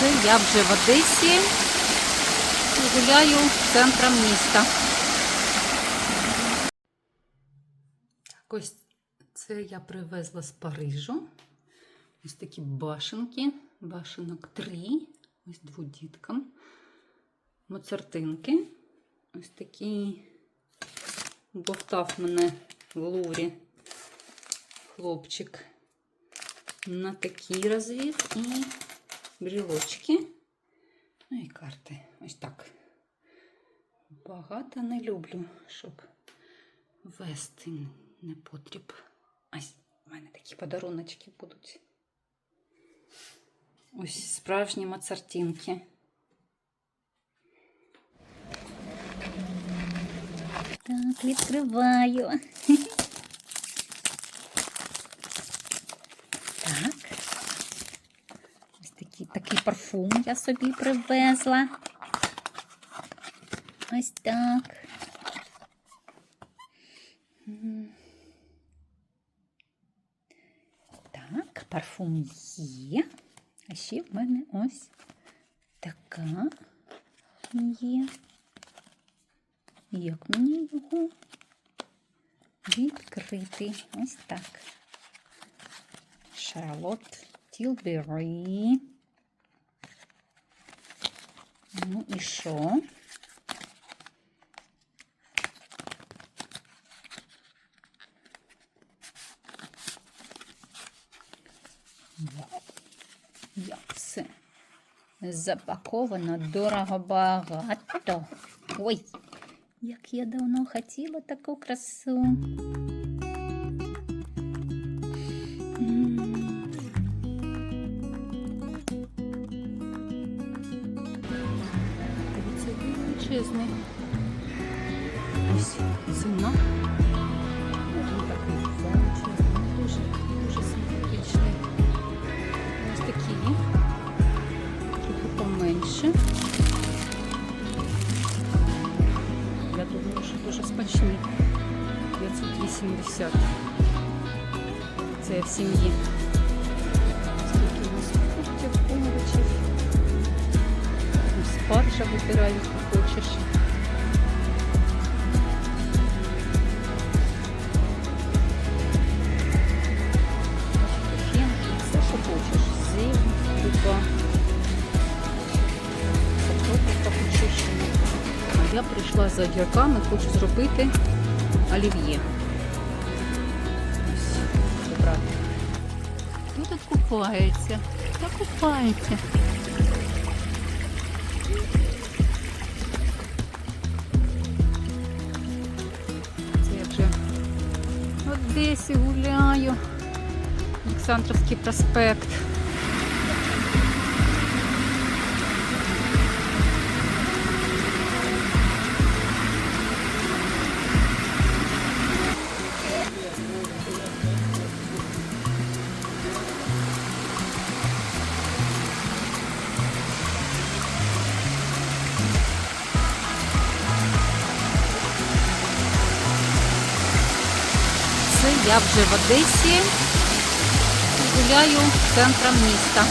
Це я вже в Одесі гуляю центром міста. Ось це я привезла з Парижу. Ось такі башенки. Башенок три. Ось дводіткам. Моцартинки. Ось такі бовтав мене в Луврі хлопчик на такий розвід і брілочки. Ну і карти. Ось так. Багато не люблю, щоб вести не потріб. Ось в мене такі подаруночки будуть. Ось справжні мацартинки. Так, відкриваю. Так. Парфум я собі привезла. Ось так. Так, парфум є. А ще в мене ось така є. Як мені його відкрити? Ось так. Шарлот Тілбері. Ну і що? Як все запаковано дорого багато. Ой, як я давно хотіла таку красу. Величезний. Ось ціна. Він такий величезний, дуже, дуже симпатичний. Ось такі. Трохи поменше. Я думаю, що дуже смачні. 580. Це в сім'ї. Скільки у нас фруктів, овочів. Спаржа вибирай, хочеш. Все, що хочеш. А я прийшла за огірками, хочу зробити олів'є. Тут купається? Хто купається? В Одесі гуляю. Олександровський проспект. Я вже в Одесі гуляю центром міста.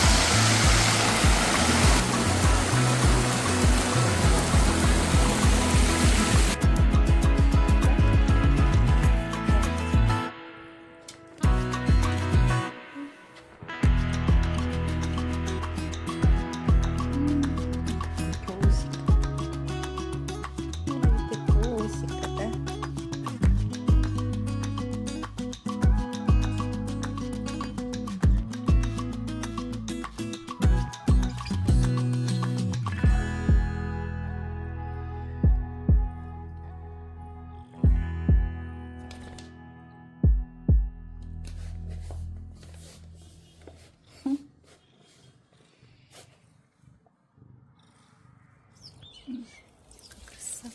Краса.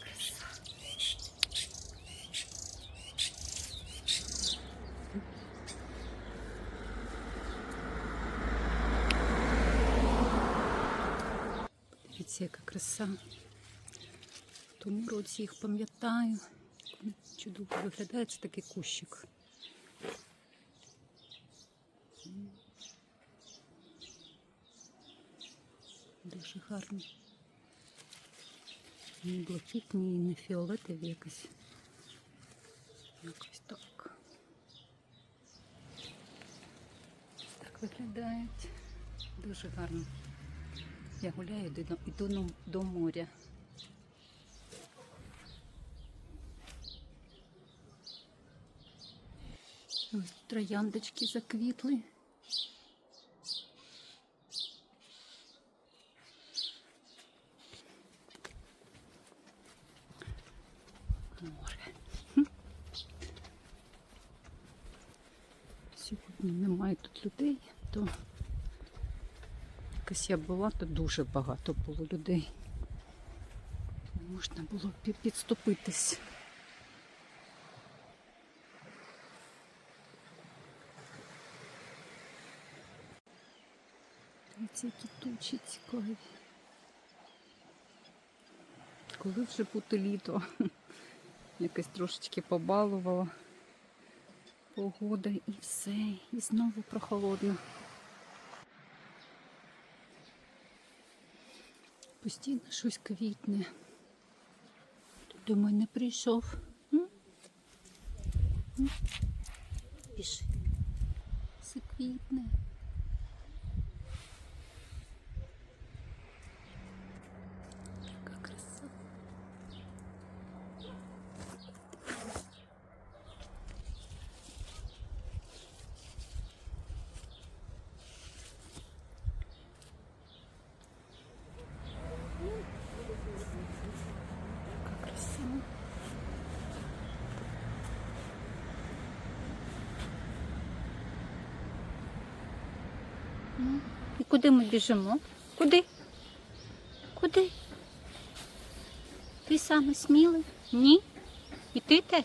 Краса. Дивіться, яка краса. Тому році їх пам'ятаю. Чудово виглядає це такий кущик. Дуже гарні. Не блакитні, не фіолетові якось. Якось так. Так виглядають. Дуже гарно. Я гуляю, йду, до моря. Ось трояндочки заквітли. Немає тут людей, то якось я була, то дуже багато було людей. Можна було пі- підступитись. Дивіться, які тучі цікаві. Коли вже буде літо? Якось трошечки побалувала погода і все, і знову прохолодно. Постійно щось квітне. Тут до мене прийшов. М? Все квітне. Куди ми біжимо? Куди? Куди? Ти саме смілий? Ні? І ти теж?